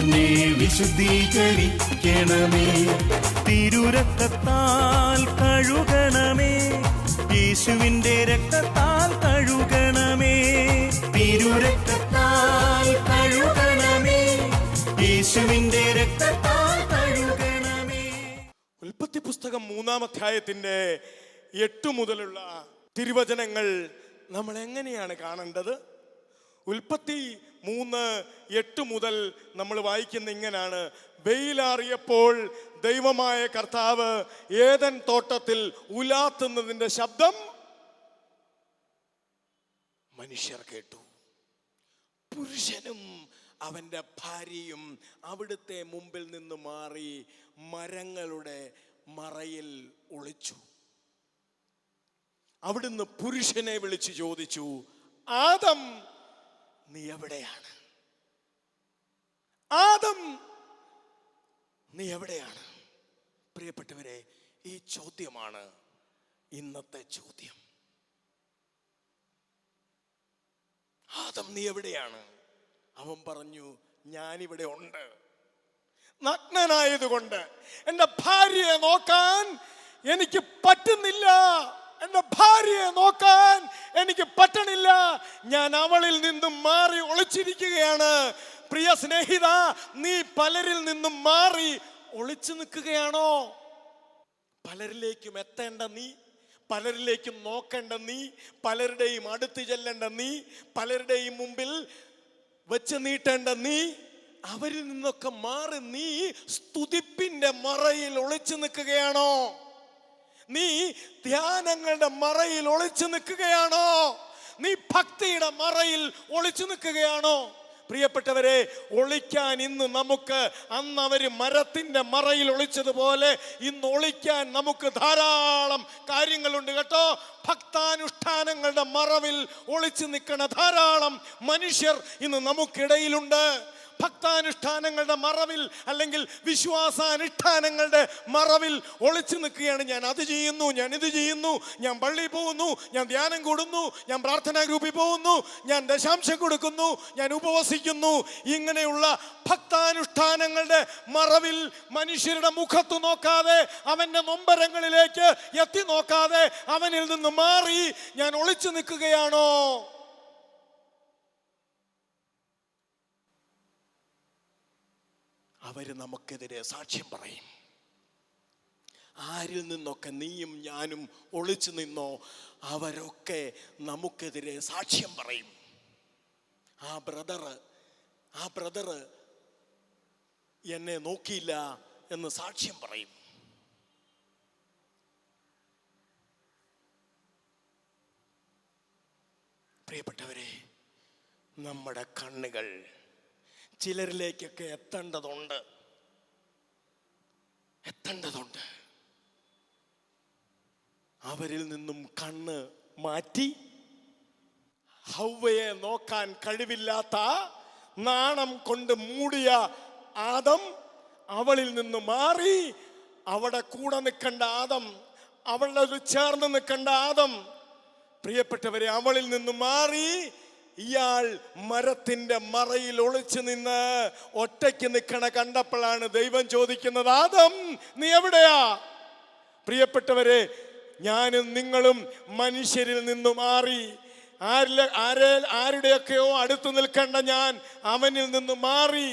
എന്നെ വിശുദ്ധീകരിക്കണമേ. തിരുരക്തത്താൽ കഴുകണമേ. യേശുവിന്റെ രക്തത്താൽ കഴുകണമേ. തിരുരക്തത്താൽ കഴുകണമേ. യേശുവിന്റെ രക്തത്താൽ കഴുകണമേ. ഉൽപ്പത്തി പുസ്തകം മൂന്നാം അധ്യായത്തിന്റെ എട്ട് മുതലുള്ള തിരുവചനങ്ങൾ നമ്മൾ എങ്ങനെയാണ് കാണേണ്ടത്? ഉൽപ്പത്തി മൂന്ന് എട്ട് മുതൽ നമ്മൾ വായിക്കുന്ന ഇങ്ങനെയാണ് വെയിലാറിയപ്പോൾ ദൈവമായ കർത്താവ് ഏതൻ തോട്ടത്തിൽ ഉലാത്തുന്നതിന്റെ ശബ്ദം മനുഷ്യർ കേട്ടു. പുരുഷനും അവന്റെ ഭാര്യയും അവിടുത്തെ മുമ്പിൽ നിന്ന് മാറി മരങ്ങളുടെ മറയിൽ ഒളിച്ചു. അവിടുന്ന് പുരുഷനെ വിളിച്ചു ചോദിച്ചു ആദം നീ എവിടെയാണ്? ആദം നീ എവിടെയാണ്? പ്രിയപ്പെട്ടവരെ ഈ ചോദ്യമാണ് ഇന്നത്തെ ചോദ്യം. ആദം നീ എവിടെയാണ്? അവൻ പറഞ്ഞു ഞാനിവിടെ ഉണ്ട്. നഗ്നനായതുകൊണ്ട് എന്റെ ഭാര്യയെ നോക്കാൻ എനിക്ക് പറ്റുന്നില്ല. എന്റെ ഭാര്യയെ നോക്കാൻ എനിക്ക് പറ്റണില്ല. ഞാൻ അവളിൽ നിന്നും മാറി ഒളിച്ചിരിക്കുകയാണ്. പ്രിയ സ്നേഹിത നീ പലരിൽ നിന്നും മാറി ഒളിച്ചു നിൽക്കുകയാണോ? പലരിലേക്കും എത്തേണ്ട നീ പലരിലേക്കും നോക്കേണ്ട നീ പലരുടെയും അടുത്ത് ചെല്ലേണ്ട നീ പലരുടെയും മുമ്പിൽ വെച്ച് നീട്ടേണ്ട നീ അവരിൽ നിന്നൊക്കെ മാറി നീ സ്തുതിപ്പിന്റെ മറയിൽ ഒളിച്ചു നിൽക്കുകയാണോ? നീ ധ്യാനങ്ങളുടെ മറയിൽ ഒളിച്ചു നിൽക്കുകയാണോ? നീ ഭക്തിയുടെ മറയിൽ ഒളിച്ചു നിൽക്കുകയാണോ? പ്രിയപ്പെട്ടവരെ ഒളിക്കാൻ ഇന്ന് നമുക്ക് അന്ന് അവർ മരത്തിന്റെ മറയിൽ ഒളിച്ചതുപോലെ ഇന്ന് ഒളിക്കാൻ നമുക്ക് ധാരാളം കാര്യങ്ങളുണ്ട് കേട്ടോ. ഭക്താനുഷ്ഠാനങ്ങളുടെ മറവിൽ ഒളിച്ചു നിൽക്കണ ധാരാളം മനുഷ്യർ ഇന്ന് നമുക്കിടയിലുണ്ട്. ഭക്താനുഷ്ഠാനങ്ങളുടെ മറവിൽ അല്ലെങ്കിൽ വിശ്വാസാനുഷ്ഠാനങ്ങളുടെ മറവിൽ ഒളിച്ചു നിൽക്കുകയാണ് ഞാൻ. അത് ചെയ്യുന്നു ഞാൻ ഇത് ചെയ്യുന്നു ഞാൻ പള്ളിയിൽ പോകുന്നു ഞാൻ ധ്യാനം കൂടുന്നു ഞാൻ പ്രാർത്ഥനാ ഗ്രൂപ്പിൽ പോകുന്നു ഞാൻ ദശാംശം കൊടുക്കുന്നു ഞാൻ ഉപവസിക്കുന്നു. ഇങ്ങനെയുള്ള ഭക്താനുഷ്ഠാനങ്ങളുടെ മറവിൽ മനുഷ്യരുടെ മുഖത്ത് നോക്കാതെ അവന്റെ നൊമ്പരങ്ങളിലേക്ക് എത്തി നോക്കാതെ അവനിൽ നിന്ന് മാറി ഞാൻ ഒളിച്ചു നിൽക്കുകയാണോ? അവർ നമുക്കെതിരെ സാക്ഷ്യം പറയും. ആരിൽ നിന്നൊക്കെ നീയും ഞാനും ഒളിച്ചു നിന്നോ അവരൊക്കെ നമുക്കെതിരെ സാക്ഷ്യം പറയും. ആ ബ്രദർ ആ ബ്രദർ എന്നെ നോക്കിയില്ല എന്ന് സാക്ഷ്യം പറയും. പ്രിയപ്പെട്ടവരെ നമ്മുടെ കണ്ണുകൾ ചിലരിലേക്കൊക്കെ എത്തേണ്ടതുണ്ട്. എത്തേണ്ടതുണ്ട്. അവരിൽ നിന്നും കണ്ണ് മാറ്റി ഹൗവയെ നോക്കാൻ കഴിവില്ലാത്ത നാണം കൊണ്ട് മൂടിയ ആദം അവളിൽ നിന്ന് മാറി അവിടെ കൂടെ നിൽക്കേണ്ട ആദം അവളുടെ ചേർന്ന് നിൽക്കേണ്ട ആദം. പ്രിയപ്പെട്ടവരെ അവളിൽ നിന്ന് മാറി ഇയാൾ മരത്തിന്റെ മറയിൽ ഒളിച്ചു നിന്ന് ഒറ്റയ്ക്ക് നിൽക്കണ കണ്ടപ്പോഴാണ് ദൈവം ചോദിക്കുന്നത് ആദം നീ എവിടെയാ? പ്രിയപ്പെട്ടവരെ ഞാനും നിങ്ങളും മനുഷ്യരിൽ നിന്നും മാറി. ആരിലെ ആരെ ആരുടെയൊക്കെയോ അടുത്ത് നിൽക്കേണ്ട ഞാൻ അവനിൽ നിന്നും മാറി.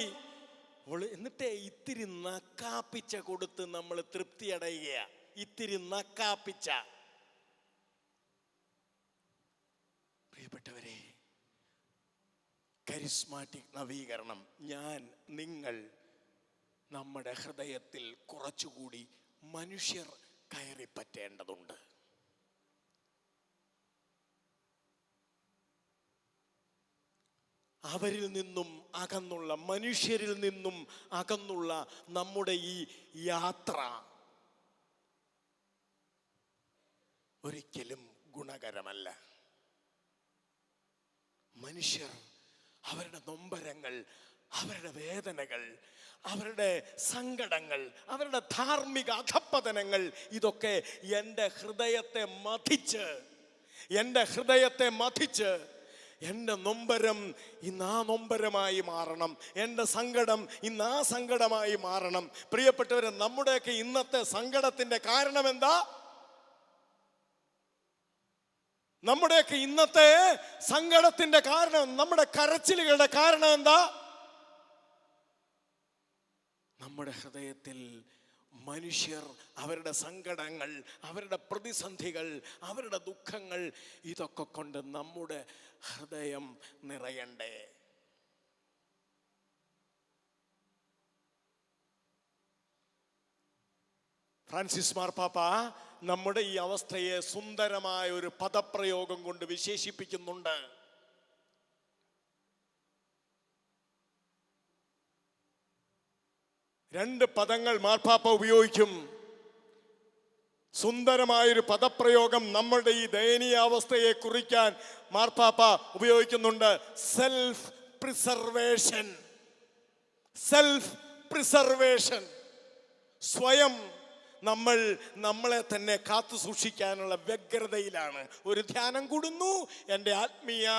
എന്നിട്ട് ഇത്തിരി നക്കാപ്പിച്ച കൊടുത്ത് നമ്മൾ തൃപ്തി അടയുകയാണ് ഇത്തിരി നക്കാപ്പിച്ച പ്രിയപ്പെട്ടവരെ കരിസ്മാറ്റിക് നവീകരണം. ഞാൻ നിങ്ങൾ നമ്മുടെ ഹൃദയത്തിൽ കുറച്ചുകൂടി മനുഷ്യർ കയറി പറ്റേണ്ടതുണ്ട് അവരിൽ നിന്നും അകന്നുള്ള മനുഷ്യരിൽ നിന്നും അകന്നുള്ള നമ്മുടെ ഈ യാത്ര ഒരിക്കലും ഗുണകരമല്ല. മനുഷ്യർ അവരുടെ നൊമ്പരങ്ങൾ അവരുടെ വേദനകൾ അവരുടെ സങ്കടങ്ങൾ അവരുടെ ധാർമ്മിക അധപ്പതനങ്ങൾ ഇതൊക്കെ എന്റെ ഹൃദയത്തെ മതിച്ച് എന്റെ ഹൃദയത്തെ മതിച്ച് എന്റെ നൊമ്പരം ഇന്ന് ആ നൊമ്പരമായി മാറണം. എന്റെ സങ്കടം ഇന്ന് ആ സങ്കടമായി മാറണം. പ്രിയപ്പെട്ടവരെ നമ്മുടെയൊക്കെ ഇന്നത്തെ സങ്കടത്തിന്റെ കാരണം എന്താ നമ്മുടെയൊക്കെ ഇന്നത്തെ സങ്കടത്തിന്റെ കാരണം നമ്മുടെ കരച്ചിലുകളുടെ കാരണം എന്താ? നമ്മുടെ ഹൃദയത്തിൽ മനുഷ്യർ അവരുടെ സങ്കടങ്ങൾ അവരുടെ പ്രതിസന്ധികൾ അവരുടെ ദുഃഖങ്ങൾ ഇതൊക്കെ കൊണ്ട് നമ്മുടെ ഹൃദയം നിറയണ്ടേ? ഫ്രാൻസിസ് മാർപ്പാപ്പ നമ്മുടെ ഈ അവസ്ഥയെ സുന്ദരമായ ഒരു പദപ്രയോഗം കൊണ്ട് വിശേഷിപ്പിക്കുന്നുണ്ട്. രണ്ട് പദങ്ങൾ മാർപ്പാപ്പ ഉപയോഗിക്കും. സുന്ദരമായൊരു പദപ്രയോഗം നമ്മുടെ ഈ ദയനീയ അവസ്ഥയെ കുറിക്കാൻ മാർപ്പാപ്പ ഉപയോഗിക്കുന്നുണ്ട്. സെൽഫ് പ്രിസർവേഷൻ സെൽഫ് പ്രിസർവേഷൻ സ്വയം നമ്മൾ നമ്മളെ തന്നെ കാത്തു സൂക്ഷിക്കാനുള്ള വ്യഗ്രതയിലാണ്. ഒരു ധ്യാനം കൂടുന്നു എന്റെ ആത്മീയ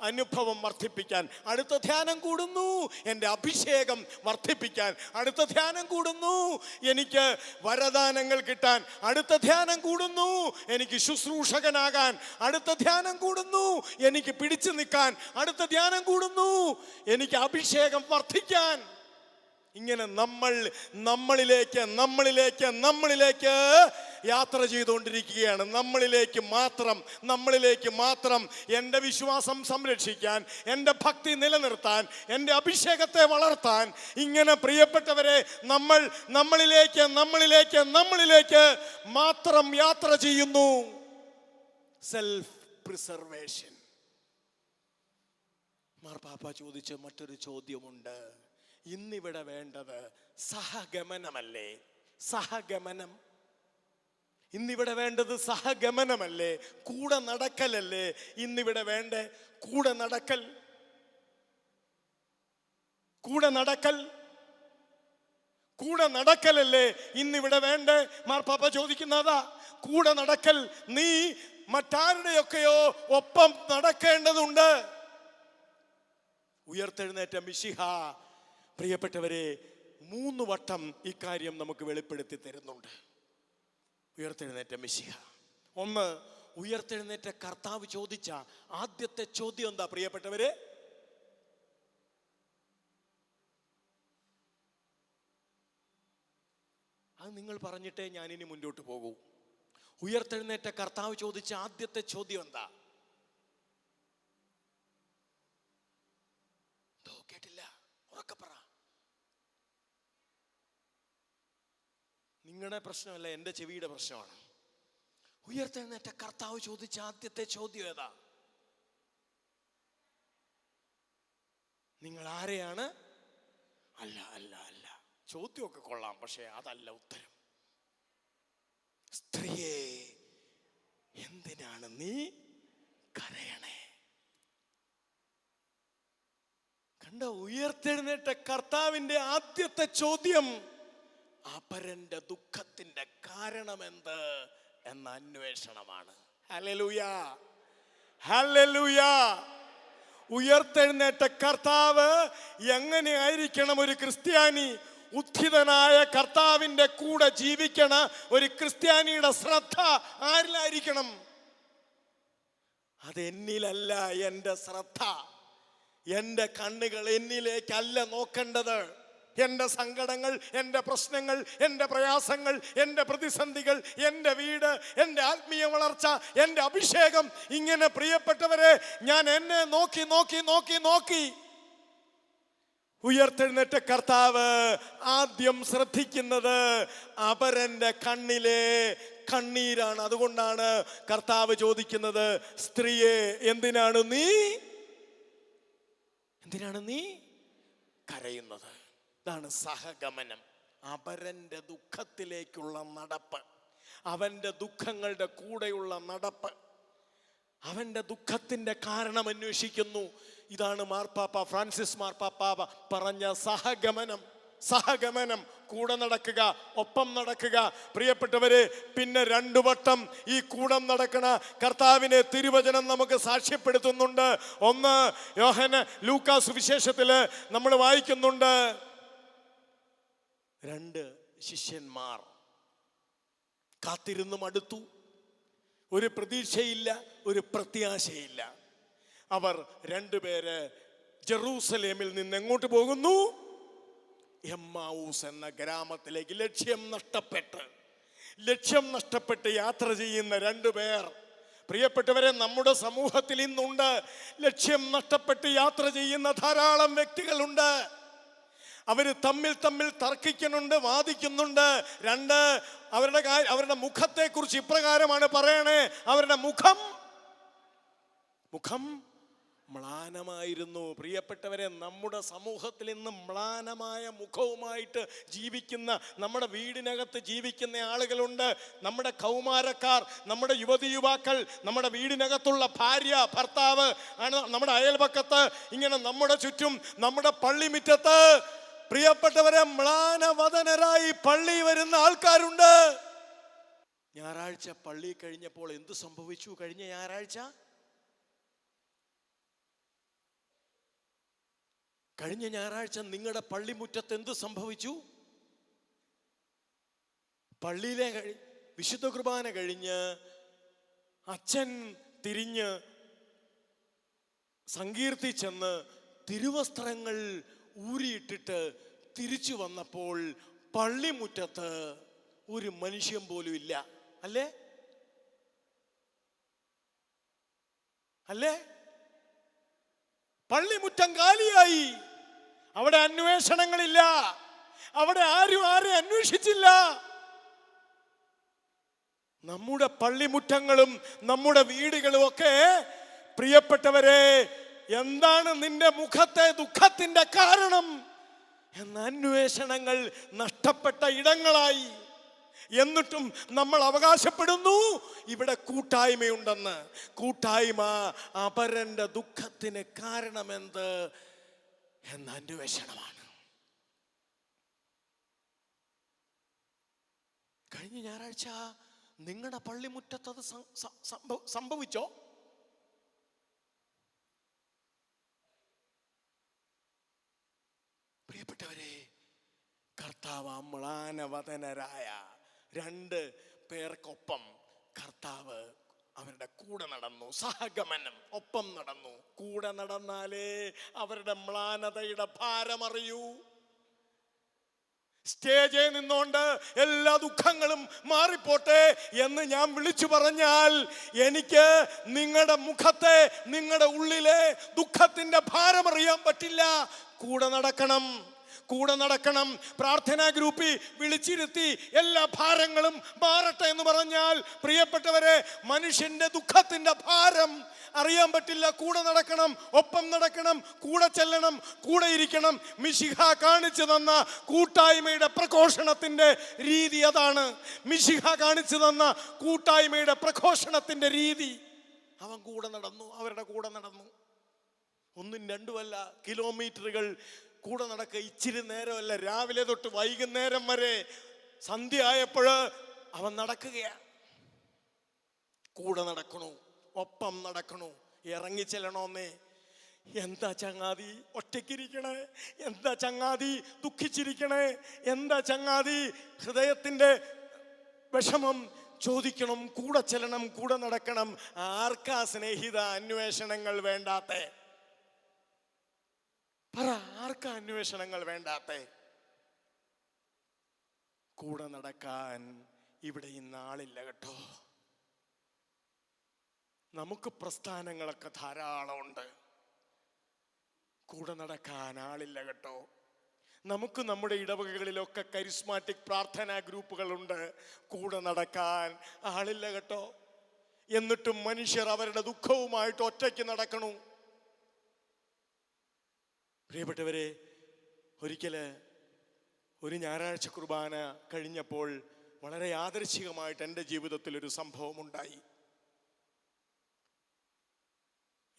അനുഭവം വർദ്ധിപ്പിക്കാൻ. അടുത്ത ധ്യാനം കൂടുന്നു എന്റെ അഭിഷേകം വർദ്ധിപ്പിക്കാൻ. അടുത്ത ധ്യാനം കൂടുന്നു എനിക്ക് വരദാനങ്ങൾ കിട്ടാൻ. അടുത്ത ധ്യാനം കൂടുന്നു എനിക്ക് ശുശ്രൂഷകനാകാൻ. അടുത്ത ധ്യാനം കൂടുന്നു എനിക്ക് പിടിച്ചു നിൽക്കാൻ. അടുത്ത ധ്യാനം കൂടുന്നു എനിക്ക് അഭിഷേകം വർദ്ധിക്കാൻ. ഇങ്ങനെ നമ്മൾ നമ്മളിലേക്ക് നമ്മളിലേക്ക് നമ്മളിലേക്ക് യാത്ര ചെയ്തുകൊണ്ടിരിക്കുകയാണ്. നമ്മളിലേക്ക് മാത്രം നമ്മളിലേക്ക് മാത്രം എന്റെ വിശ്വാസം സംരക്ഷിക്കാൻ എന്റെ ഭക്തി നിലനിർത്താൻ എന്റെ അഭിഷേകത്തെ വളർത്താൻ ഇങ്ങനെ പ്രിയപ്പെട്ടവരെ നമ്മൾ നമ്മളിലേക്ക് നമ്മളിലേക്ക് നമ്മളിലേക്ക് മാത്രം യാത്ര ചെയ്യുന്നു. സെൽഫ് പ്രിസർവേഷൻ മാർപ്പാപ്പ ചോദിച്ച മറ്റൊരു ചോദ്യമുണ്ട്. ഇന്നിവിടെ വേണ്ടത് സഹഗമനമല്ലേ? സഹഗമനം. ഇന്നിവിടെ വേണ്ടത് സഹഗമനമല്ലേ? കൂടെ നടക്കലല്ലേ? ഇന്നിവിടെ വേണ്ട കൂടെ നടക്കൽ. കൂടെ നടക്കൽ. കൂടെ നടക്കലല്ലേ? ഇന്നിവിടെ വേണ്ട? മാർപ്പാപ്പ ചോദിക്കുന്നതാ. കൂടെ നടക്കൽ. നീ മറ്റാരുടെയൊക്കെയോ ഒപ്പം നടക്കേണ്ടതുണ്ട്. ഉയർത്തെഴുന്നേറ്റ മിശിഹ പ്രിയപ്പെട്ടവരെ മൂന്ന് വട്ടം ഇക്കാര്യം നമുക്ക് വെളിപ്പെടുത്തി തരുന്നുണ്ട്. ഉയർത്തെഴുന്നേറ്റ മിശിഹ. ഒന്ന് ഉയർത്തെഴുന്നേറ്റ കർത്താവ് ചോദിച്ച ആദ്യത്തെ ചോദ്യം എന്താ പ്രിയപ്പെട്ടവരെ? അത് നിങ്ങൾ പറഞ്ഞിട്ടേ ഞാനിനി മുന്നോട്ട് പോകൂ. ഉയർത്തെഴുന്നേറ്റ കർത്താവ് ചോദിച്ച ആദ്യത്തെ ചോദ്യം എന്തോ? നിങ്ങളുടെ പ്രശ്നമല്ല എന്റെ ചെവിയുടെ പ്രശ്നമാണ്. ഉയർത്തെഴുന്നേറ്റ കർത്താവ് ചോദിച്ച ആദ്യത്തെ ചോദ്യം ഏതാ? നിങ്ങൾ ആരെയാണ്? അല്ല അല്ല അല്ല. ചോദ്യമൊക്കെ കൊള്ളാം പക്ഷേ അതല്ല ഉത്തരം. സ്ത്രീയെ എന്തിനാണ് നീ കരയണേ? കണ്ട ഉയർത്തെഴുന്നേറ്റ കർത്താവിന്റെ ആദ്യത്തെ ചോദ്യം അപരന്റെ ദുഃഖത്തിന്റെ കാരണമെന്ത് എന്ന അന്വേഷണമാണ്. ഉയർത്തെഴുന്നേറ്റ കർത്താവ് എങ്ങനെയായിരിക്കണം ഒരു ക്രിസ്ത്യാനി? ഉത്ഥിതനായ കർത്താവിന്റെ കൂടെ ജീവിക്കണ ഒരു ക്രിസ്ത്യാനിയുടെ ശ്രദ്ധ ആരിലായിരിക്കണം? അത് എന്നിലല്ല എന്റെ ശ്രദ്ധ. എന്റെ കണ്ണുകൾ എന്നിലേക്കല്ല നോക്കേണ്ടത്. എന്റെ സങ്കടങ്ങൾ എന്റെ പ്രശ്നങ്ങൾ എന്റെ പ്രയാസങ്ങൾ എന്റെ പ്രതിസന്ധികൾ എന്റെ വീട് എന്റെ ആത്മീയ വളർച്ച എന്റെ അഭിഷേകം ഇങ്ങനെ പ്രിയപ്പെട്ടവരെ ഞാൻ എന്നെ നോക്കി നോക്കി നോക്കി നോക്കി. ഉയർത്തെഴുന്നേറ്റ കർത്താവ് ആദ്യം ശ്രദ്ധിക്കുന്നത് അപരന്റെ കണ്ണിലെ കണ്ണീരാണ്. അതുകൊണ്ടാണ് കർത്താവ് ചോദിക്കുന്നത് സ്ത്രീയെ എന്തിനാണ് നീ? എന്തിനാണ് നീ കരയുന്നത്? ഇതാണ് സഹഗമനം. അപരന്റെ ദുഃഖത്തിലേക്കുള്ള നടപ്പ് അവന്റെ ദുഃഖങ്ങളുടെ കൂടെയുള്ള നടപ്പ്. അവന്റെ ദുഃഖത്തിന്റെ കാരണം അന്വേഷിക്കുന്നു. ഇതാണ് മാർപ്പാപ്പ ഫ്രാൻസിസ് മാർപ്പാപ്പ പറഞ്ഞ സഹഗമനം. സഹഗമനം കൂടെ നടക്കുക ഒപ്പം നടക്കുക. പ്രിയപ്പെട്ടവരെ പിന്നെ രണ്ടു വട്ടം ഈ കൂടം നടക്കണ കർത്താവിനെ തിരുവചനം നമുക്ക് സാക്ഷ്യപ്പെടുത്തുന്നുണ്ട്. ഒന്ന് യോഹന ലൂക്കാസ് വിശേഷത്തിൽ നമ്മൾ വായിക്കുന്നുണ്ട്. രണ്ട് ശിഷ്യന്മാർ കാത്തിരുന്നു മടുത്തു. ഒരു പ്രതീക്ഷയില്ല ഒരു പ്രത്യാശയില്ല. അവർ രണ്ടുപേര് ജെറൂസലേമിൽ നിന്ന് എങ്ങോട്ട് പോകുന്നു? എമ്മാവൂസ് എന്ന ഗ്രാമത്തിലേക്ക് ലക്ഷ്യം നഷ്ടപ്പെട്ട്. ലക്ഷ്യം നഷ്ടപ്പെട്ട് യാത്ര ചെയ്യുന്ന രണ്ടുപേർ പ്രിയപ്പെട്ടവരെ നമ്മുടെ സമൂഹത്തിൽ ഇന്നുണ്ട്. ലക്ഷ്യം നഷ്ടപ്പെട്ട് യാത്ര ചെയ്യുന്ന ധാരാളം വ്യക്തികളുണ്ട്. അവർ തമ്മിൽ തമ്മിൽ തർക്കിക്കുന്നുണ്ട് വാദിക്കുന്നുണ്ട്. രണ്ട് അവരുടെ അവരുടെ മുഖത്തെ കുറിച്ച് ഇപ്രകാരമാണ് പറയണേ. അവരുടെ മുഖം മുഖം മ്ലാനമായിരുന്നു. പ്രിയപ്പെട്ടവരെ നമ്മുടെ സമൂഹത്തിൽ ഇന്ന് മ്ലാനമായ മുഖവുമായിട്ട് ജീവിക്കുന്ന നമ്മുടെ വീടിനകത്ത് ജീവിക്കുന്ന ആളുകളുണ്ട്. നമ്മുടെ കൗമാരക്കാർ നമ്മുടെ യുവതി യുവാക്കൾ നമ്മുടെ വീടിനകത്തുള്ള ഭാര്യ ഭർത്താവ് ആണ് നമ്മുടെ അയൽപക്കത്ത്. ഇങ്ങനെ നമ്മുടെ ചുറ്റും നമ്മുടെ പള്ളിമുറ്റത്ത് പ്രിയപ്പെട്ടവരെ മ്ലാനവതനരായി പള്ളി വരുന്ന ആൾക്കാരുണ്ട്. ഞായറാഴ്ച പള്ളി കഴിഞ്ഞപ്പോൾ എന്ത് സംഭവിച്ചു കഴിഞ്ഞ ഞായറാഴ്ച? കഴിഞ്ഞ ഞായറാഴ്ച നിങ്ങളുടെ പള്ളിമുറ്റത്ത് എന്ത് സംഭവിച്ചു? പള്ളിയിലെ വിശുദ്ധ കുർബാന കഴിഞ്ഞ് അച്ഛൻ തിരിഞ്ഞ് സങ്കീർത്തിച്ചെന്ന് തിരുവസ്ത്രങ്ങൾ ഊരിയിട്ടിട്ട് തിരിച്ചു വന്നപ്പോൾ പള്ളിമുറ്റത്ത് ഒരു മനുഷ്യൻ പോലും ഇല്ല. അല്ലേ? അല്ലേ? പള്ളിമുറ്റം കാലിയായി. അവിടെ അന്വേഷണങ്ങളില്ല. അവിടെ ആരും ആരെ അന്വേഷിച്ചില്ല. നമ്മുടെ പള്ളിമുറ്റങ്ങളും നമ്മുടെ വീടുകളും ഒക്കെ പ്രിയപ്പെട്ടവരെ എന്താണ് നിന്റെ മുഖത്തെ ദുഃഖത്തിന്റെ കാരണം? എന്ന അന്വേഷണങ്ങൾ നഷ്ടപ്പെട്ട ഇടങ്ങളായി. എന്നിട്ടും നമ്മൾ അവകാശപ്പെടുന്നു ഇവിടെ കൂട്ടായ്മയുണ്ടെന്ന്. കൂട്ടായ്മ അപരന്റെ ദുഃഖത്തിന് കാരണമെന്ത്? എന്ന അന്വേഷണമാണ്. കഴിഞ്ഞ ഞായറാഴ്ച നിങ്ങളുടെ പള്ളിമുറ്റത്തത് സംഭവിച്ചോ? പ്രിയപ്പെട്ടവരെ കർത്താവ് അമ്ലാനവതനരായ രണ്ട് പേർക്കൊപ്പം കർത്താവ് അവരുടെ കൂടെ നടന്നു സഹഗമനം ഒപ്പം നടന്നു. കൂടെ നടന്നാലേ അവരുടെ മ്ലാനതയുടെ ഭാരമറിയൂ സ്റ്റേജിൽ നിന്നുകൊണ്ട് എല്ലാ ദുഃഖങ്ങളും മാറിപ്പോട്ടെ എന്ന് ഞാൻ വിളിച്ചു പറഞ്ഞാൽ എനിക്ക് നിങ്ങളുടെ മുഖത്തെ നിങ്ങളുടെ ഉള്ളിലെ ദുഃഖത്തിന്റെ ഭാരമറിയാൻ പറ്റില്ല. കൂടെ നടക്കണം. കൂടെ നടക്കണം. പ്രാർത്ഥനാ ഗ്രൂപ്പിൽ വിളിച്ചിരുത്തി എല്ലാ ഭാരങ്ങളും മാറട്ടെ എന്ന് പറഞ്ഞാൽ പ്രിയപ്പെട്ടവരെ മനുഷ്യന്റെ ദുഃഖത്തിന്റെ ഭാരം അറിയാൻ പറ്റില്ല. കൂടെ നടക്കണം ഒപ്പം നടക്കണം കൂടെ ചെല്ലണം കൂടെ ഇരിക്കണം. മിശിഹ കാണിച്ചു തന്ന കൂട്ടായ്മയുടെ പ്രഘോഷണത്തിന്റെ രീതി അതാണ്. മിശിഹ കാണിച്ചു തന്ന കൂട്ടായ്മയുടെ പ്രഘോഷണത്തിന്റെ രീതി. അവൻ കൂടെ നടന്നു അവരുടെ കൂടെ നടന്നു. ഒന്നും രണ്ടുമല്ല കിലോമീറ്ററുകൾ കൂടെ നടക്കുക ഇച്ചിരി നേരമല്ല. രാവിലെ തൊട്ട് വൈകുന്നേരം വരെ സന്ധ്യ ആയപ്പോൾ അവൻ നടക്കുകയാണ് കൂടെ നടക്കണു ഒപ്പം നടക്കണു ഇറങ്ങിച്ചെല്ലണോന്നേ എന്താ ചങ്ങാതി ഒറ്റയ്ക്കിരിക്കണേ? എന്താ ചങ്ങാതി ദുഃഖിച്ചിരിക്കണേ? എന്താ ചങ്ങാതി ഹൃദയത്തിന്റെ വിഷമം ചോദിക്കണം കൂടെ ചെല്ലണം കൂടെ നടക്കണം. ആർക്കാ സ്നേഹിത അന്വേഷണങ്ങൾ വേണ്ടാത്തേ? പറ ആർക്ക അന്വേഷണങ്ങൾ വേണ്ടാത്ത? കൂടെ നടക്കാൻ ഇവിടെ ഇന്നാളില്ല കേട്ടോ. നമുക്ക് പ്രസ്ഥാനങ്ങളൊക്കെ ധാരാളം ഉണ്ട് കൂടെ നടക്കാൻ ആളില്ല കേട്ടോ. നമുക്ക് നമ്മുടെ ഇടവകകളിലൊക്കെ കരിസ്മാറ്റിക് പ്രാർത്ഥനാ ഗ്രൂപ്പുകളുണ്ട്. കൂടെ നടക്കാൻ ആളില്ല കേട്ടോ. എന്നിട്ടും മനുഷ്യർ അവരുടെ ദുഃഖവുമായിട്ട് ഒറ്റയ്ക്ക് നടക്കണു. പ്രിയപ്പെട്ടവരെ ഒരിക്കൽ ഒരു ഞായറാഴ്ച കുർബാന കഴിഞ്ഞപ്പോൾ വളരെ ആദർശികമായിട്ട് എന്റെ ജീവിതത്തിൽ ഒരു സംഭവം ഉണ്ടായി.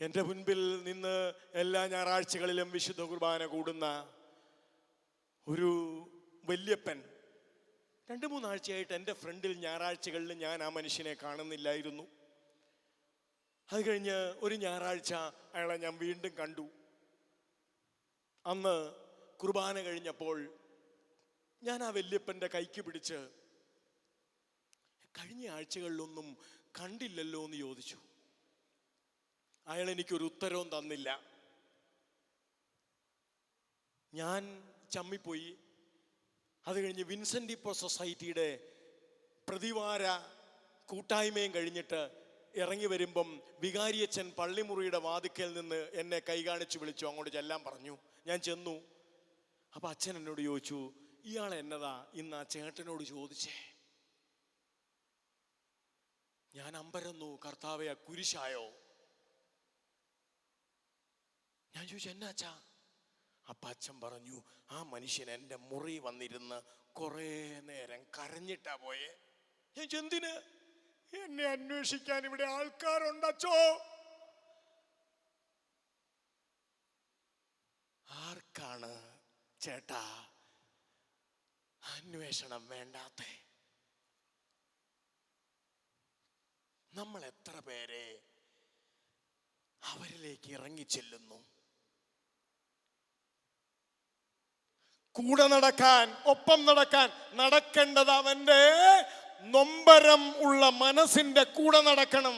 എന്റെ മുൻപിൽ നിന്ന് എല്ലാ ഞായറാഴ്ചകളിലും വിശുദ്ധ കുർബാന കൂടുന്ന ഒരു വല്യപ്പൻ രണ്ട് മൂന്നാഴ്ചയായിട്ട് എന്റെ ഫ്രണ്ടിൽ ഞായറാഴ്ചകളിൽ ഞാൻ ആ മനുഷ്യനെ കാണുന്നില്ലായിരുന്നു. അത് കഴിഞ്ഞ് ഒരു ഞായറാഴ്ച അയാളെ ഞാൻ വീണ്ടും കണ്ടു. അന്ന് കുർബാന കഴിഞ്ഞപ്പോൾ ഞാൻ ആ വല്യപ്പന്റെ കൈക്ക് പിടിച്ച് കഴിഞ്ഞ ആഴ്ചകളിലൊന്നും കണ്ടില്ലല്ലോ എന്ന് ചോദിച്ചു. അയാൾ എനിക്കൊരു ഉത്തരവും തന്നില്ല. ഞാൻ ചമ്മിപ്പോയി. അത് കഴിഞ്ഞ് വിൻസെന്റ് ഇപ്പോൾ സൊസൈറ്റിയുടെ പ്രതിവാര കൂട്ടായ്മയും കഴിഞ്ഞിട്ട് ഇറങ്ങി വരുമ്പം വികാരിയച്ഛൻ പള്ളിമുറിയുടെ വാതിക്കൽ നിന്ന് എന്നെ കൈകാണിച്ച് വിളിച്ചു. അങ്ങോട്ട് ചെല്ലാൻ പറഞ്ഞു. ഞാൻ ചെന്നു. അപ്പൊ അച്ഛൻ എന്നോട് ചോദിച്ചു ഇയാൾ എന്നതാ? ഇന്ന് ആ ചേട്ടനോട് ചോദിച്ചേ. ഞാൻ അമ്പരന്നു കർത്താവെ ആ കുരിശായോ? ഞാൻ ചോദിച്ചു എന്നാ അച്ഛാ? അപ്പൊ അച്ഛൻ പറഞ്ഞു ആ മനുഷ്യൻ എന്റെ മുറി വന്നിരുന്ന് കുറേ നേരം കരഞ്ഞിട്ടാ പോയെ. ഞാൻ ചെന്തിന് എന്നെ അന്വേഷിക്കാൻ ഇവിടെ ആൾക്കാരുണ്ടച്ചോ? ആർക്കാണ് ചേട്ടാ അന്വേഷണം വേണ്ടാത്ത? നമ്മൾ എത്ര പേരെ അവരിലേക്ക് ഇറങ്ങിച്ചെല്ലുന്നു? കൂടെ നടക്കാൻ ഒപ്പം നടക്കാൻ നടക്കേണ്ടത് അവന്റെ നൊമ്പരം ഉള്ള മനസ്സിന്റെ കൂടെ നടക്കണം.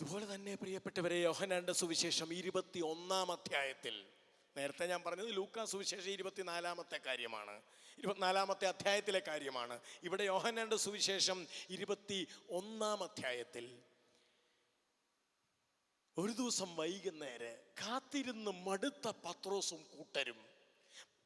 ഇതുപോലെ തന്നെ പ്രിയപ്പെട്ടവരെ യോഹനാന്റെ സുവിശേഷം ഇരുപത്തി ഒന്നാം അധ്യായത്തിൽ. നേരത്തെ ഞാൻ പറഞ്ഞത് ലൂക്ക സുവിശേഷം ഇരുപത്തിനാലാമത്തെ കാര്യമാണ്. ഇരുപത്തിനാലാമത്തെ അധ്യായത്തിലെ കാര്യമാണ്. ഇവിടെ യോഹനാന്റെ സുവിശേഷം ഇരുപത്തി ഒന്നാം അധ്യായത്തിൽ. ഒരു ദിവസം വൈകുന്നേരം കാത്തിരുന്ന് മടുത്ത പത്രോസും കൂട്ടരും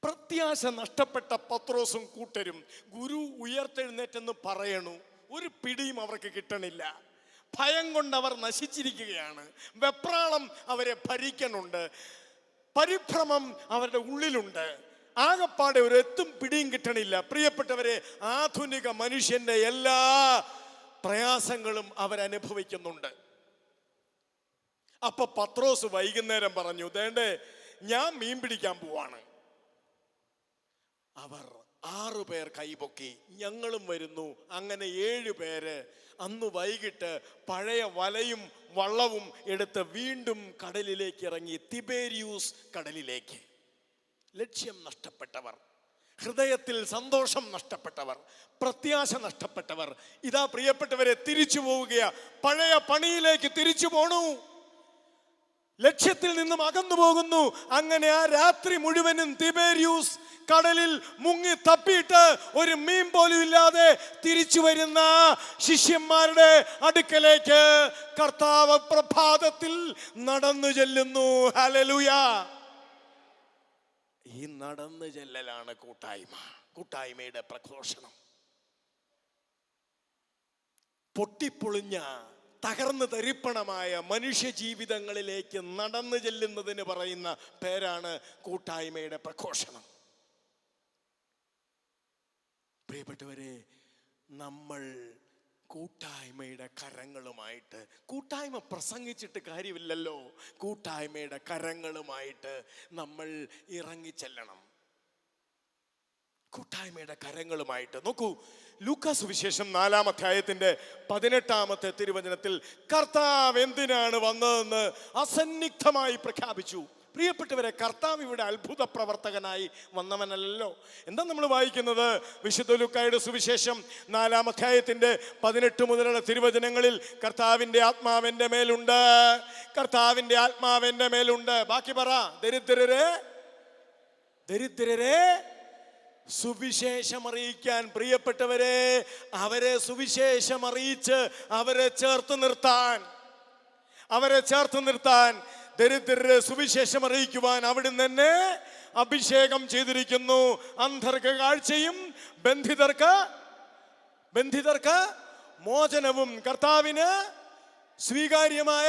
പ്രത്യാശ നഷ്ടപ്പെട്ട പത്രോസും കൂട്ടരും ഗുരു ഉയർത്തെഴുന്നേറ്റെന്ന് പറയണു. ഒരു പിടിയും അവർക്ക് കിട്ടണില്ല. ഭയം കൊണ്ട് അവർ നശിച്ചിരിക്കുകയാണ്. വെപ്രാളം അവരെ ഭരിക്കണുണ്ട് പരിഭ്രമം അവരുടെ ഉള്ളിലുണ്ട്. ആകപ്പാടെ ഒരു എത്തും പിടിയും കിട്ടണില്ല. പ്രിയപ്പെട്ടവരെ ആധുനിക മനുഷ്യന്റെ എല്ലാ പ്രയാസങ്ങളും അവരനുഭവിക്കുന്നുണ്ട്. അപ്പൊ പത്രോസ് വൈകുന്നേരം പറഞ്ഞു ദേണ്ടേ ഞാൻ മീൻ പിടിക്കാൻ പോവാണ്. അവർ ആറു പേർ കൈപൊക്കി ഞങ്ങളും വരുന്നു. അങ്ങനെ ഏഴു പേര് അന്ന് വൈകിട്ട് പഴയ വലയും വള്ളവും എടുത്ത് വീണ്ടും കടലിലേക്ക് ഇറങ്ങി തിബേരിയൂസ് കടലിലേക്ക്. ലക്ഷ്യം നഷ്ടപ്പെട്ടവർ ഹൃദയത്തിൽ സന്തോഷം നഷ്ടപ്പെട്ടവർ പ്രത്യാശ നഷ്ടപ്പെട്ടവർ. ഇതാ പ്രിയപ്പെട്ടവരെ തിരിച്ചു പോവുകയാ. പഴയ പണിയിലേക്ക് തിരിച്ചു പോണു. ലക്ഷ്യത്തിൽ നിന്നും അകന്നു പോകുന്നു. അങ്ങനെ ആ രാത്രി മുഴുവനും തിബേരിയൂസ് കടലിൽ മുങ്ങി തപ്പിയിട്ട് ഒരു മീൻ പോലും ഇല്ലാതെ തിരിച്ചു വരുന്ന ശിഷ്യന്മാരുടെ അടുക്കലേക്ക് കർത്താവ് പ്രഭാതത്തിൽ നടന്നു ചെല്ലുന്നു. ഹലലുയ ഈ നടന്നു ചെല്ലലാണ് കൂട്ടായ്മ. കൂട്ടായ്മയുടെ പ്രഘോഷണം. പൊട്ടിപ്പൊളിഞ്ഞ തകർന്നു തരിപ്പണമായ മനുഷ്യ ജീവിതങ്ങളിലേക്ക് നടന്നു ചെല്ലുന്നതിന് പറയുന്ന പേരാണ് കൂട്ടായ്മയുടെ പ്രഘോഷണം. പ്രിയപ്പെട്ടവരെ നമ്മൾ കൂട്ടായ്മയുടെ കരങ്ങളുമായിട്ട് കൂട്ടായ്മ പ്രസംഗിച്ചിട്ട് കാര്യമില്ലല്ലോ. കൂട്ടായ്മയുടെ കരങ്ങളുമായിട്ട് നമ്മൾ ഇറങ്ങിച്ചെല്ലണം. കൂട്ടായ്മയുടെ കരങ്ങളുമായിട്ട് നോക്കൂ. ലൂക്കാസ് വിശേഷം നാലാം അധ്യായത്തിന്റെ പതിനെട്ടാമത്തെ തിരുവചനത്തിൽ കർത്താവ് എന്തിനാണ് വന്നതെന്ന് അസന്നിഗ്ധമായി പ്രഖ്യാപിച്ചു. പ്രിയപ്പെട്ടവരെ കർത്താവ് ഇവിടെ അത്ഭുത പ്രവർത്തകനായി വന്നവനല്ലോ എന്താ നമ്മൾ വായിക്കുന്നത്? വിശുദ്ധ ലുക്കായുടെ സുവിശേഷം നാലാം അധ്യായത്തിന്റെ പതിനെട്ട് മുതലുള്ള തിരുവചനങ്ങളിൽ കർത്താവിന്റെ ആത്മാവിന്റെ മേലുണ്ട് കർത്താവിന്റെ ആത്മാവിന്റെ മേലുണ്ട്. ബാക്കി പറ. ദരിദ്രരെ ദരിദ്രരെ സുവിശേഷം അറിയിക്കാൻ പ്രിയപ്പെട്ടവരെ അവരെ സുവിശേഷം അറിയിച്ച് അവരെ ചേർത്ത് നിർത്താൻ അവരെ ചേർത്ത് നിർത്താൻ ദരിദ്രരെ സുവിശേഷം അറിയിക്കുവാൻ അവിടുന്ന് തന്നെ അഭിഷേകം ചെയ്തിരിക്കുന്നു. അന്ധർക്ക് കാഴ്ചയും ബന്ധിതർക്ക് ബന്ധിതർക്ക് മോചനവും കർത്താവിന് സ്വീകാര്യമായ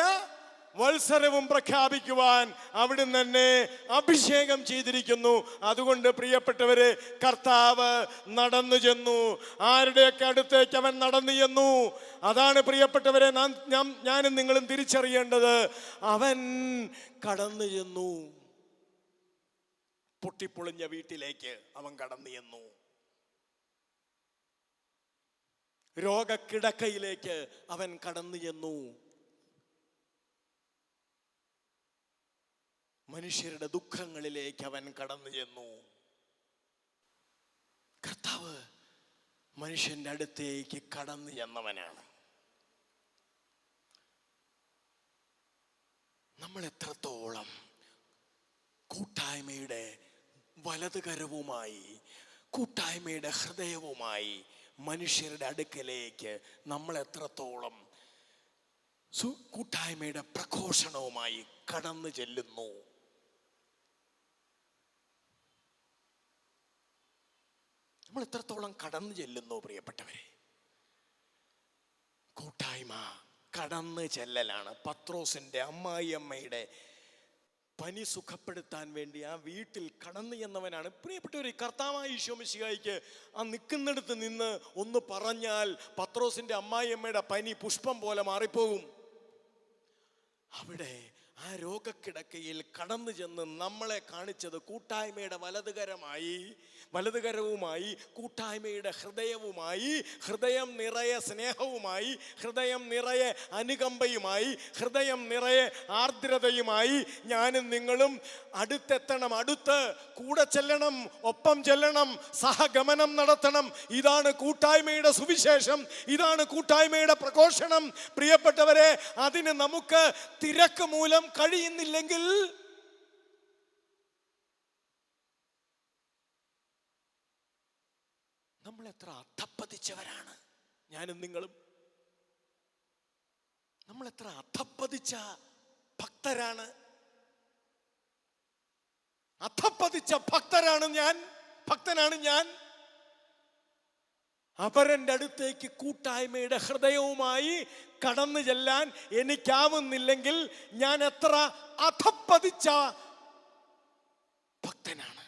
വത്സരവും പ്രഖ്യാപിക്കുവാൻ അവിടുന്ന് തന്നെ അഭിഷേകം ചെയ്തിരിക്കുന്നു. അതുകൊണ്ട് പ്രിയപ്പെട്ടവരെ കർത്താവ് നടന്നു ചെന്നു. ആരുടെയൊക്കെ അടുത്തേക്ക് അവൻ നടന്നു ചെന്നു? അതാണ് പ്രിയപ്പെട്ടവരെ ഞാൻ- ഞാനും നിങ്ങളും തിരിച്ചറിയേണ്ടത്. അവൻ കടന്നു ചെന്നു. പൊട്ടിപ്പൊളിഞ്ഞ വീട്ടിലേക്ക് അവൻ കടന്നു ചെന്നു. രോഗക്കിടക്കയിലേക്ക് അവൻ കടന്നു ചെന്നു. മനുഷ്യരുടെ ദുഃഖങ്ങളിലേക്ക് അവൻ കടന്നു ചെന്നു. കർത്താവ് മനുഷ്യന്റെ അടുത്തേക്ക് കടന്നു ചെന്നവനാണ്. നമ്മൾ എത്രത്തോളം കൂട്ടായ്മയുടെ വലതുകരവുമായി കൂട്ടായ്മയുടെ ഹൃദയവുമായി മനുഷ്യരുടെ അടുക്കലേക്ക് നമ്മൾ എത്രത്തോളം സു- കൂട്ടായ്മയുടെ പ്രഘോഷണവുമായി കടന്നു ചെല്ലുന്നു. നമ്മൾ എത്രത്തോളം കടന്നു ചെല്ലുന്നു പ്രിയപ്പെട്ടവരെ? കൂട്ടായ്മ കടന്നു ചെല്ലലാണ്. പത്രോസിന്റെ അമ്മായിയമ്മയുടെ പനി സുഖപ്പെടുത്താൻ വേണ്ടി ആ വീട്ടിൽ കടന്നു ചെന്നവനാണ്. പ്രിയപ്പെട്ടവർ കർത്താവായ ഈശോമിശിഹായിക്ക് ആ നിൽക്കുന്നിടത്ത് നിന്ന് ഒന്ന് പറഞ്ഞാൽ പത്രോസിന്റെ അമ്മായിയമ്മയുടെ പനി പുഷ്പം പോലെ മാറിപ്പോകും. അവിടെ ആ രോഗക്കിടക്കയിൽ കടന്നു ചെന്ന് നമ്മളെ കാണിച്ചത് കൂട്ടായ്മയുടെ വലതുകരമായി വലതുകരവുമായി കൂട്ടായ്മയുടെ ഹൃദയവുമായി ഹൃദയം നിറയെ സ്നേഹവുമായി ഹൃദയം നിറയെ അനുകമ്പയുമായി ഹൃദയം നിറയെ ആർദ്രതയുമായി ഞാനും നിങ്ങളും അടുത്തെത്തണം അടുത്ത് കൂടെ ചെല്ലണം ഒപ്പം ചെല്ലണം സഹഗമനം നടത്തണം. ഇതാണ് കൂട്ടായ്മയുടെ സുവിശേഷം ഇതാണ് കൂട്ടായ്മയുടെ പ്രഘോഷണം. പ്രിയപ്പെട്ടവരെ അതിന് നമുക്ക് തിരക്ക് മൂലം കഴിയുന്നില്ലെങ്കിൽ നമ്മൾ എത്ര അധപ്പതിച്ചവരാണ്. ഞാനും നിങ്ങളും. നമ്മൾ എത്ര അധപ്പതിച്ച ഭക്തരാണ്. അധപ്പതിച്ച ഭക്തരാണ് ഞാൻ. ഭക്തനാണ് ഞാൻ. അപരന്റെ അടുത്തേക്ക് കൂട്ടായ്മയുടെ ഹൃദയവുമായി കടന്നു ചെല്ലാൻ എനിക്കാവുന്നില്ലെങ്കിൽ ഞാൻ എത്ര അധപ്പതിച്ച ഭക്തനാണ്.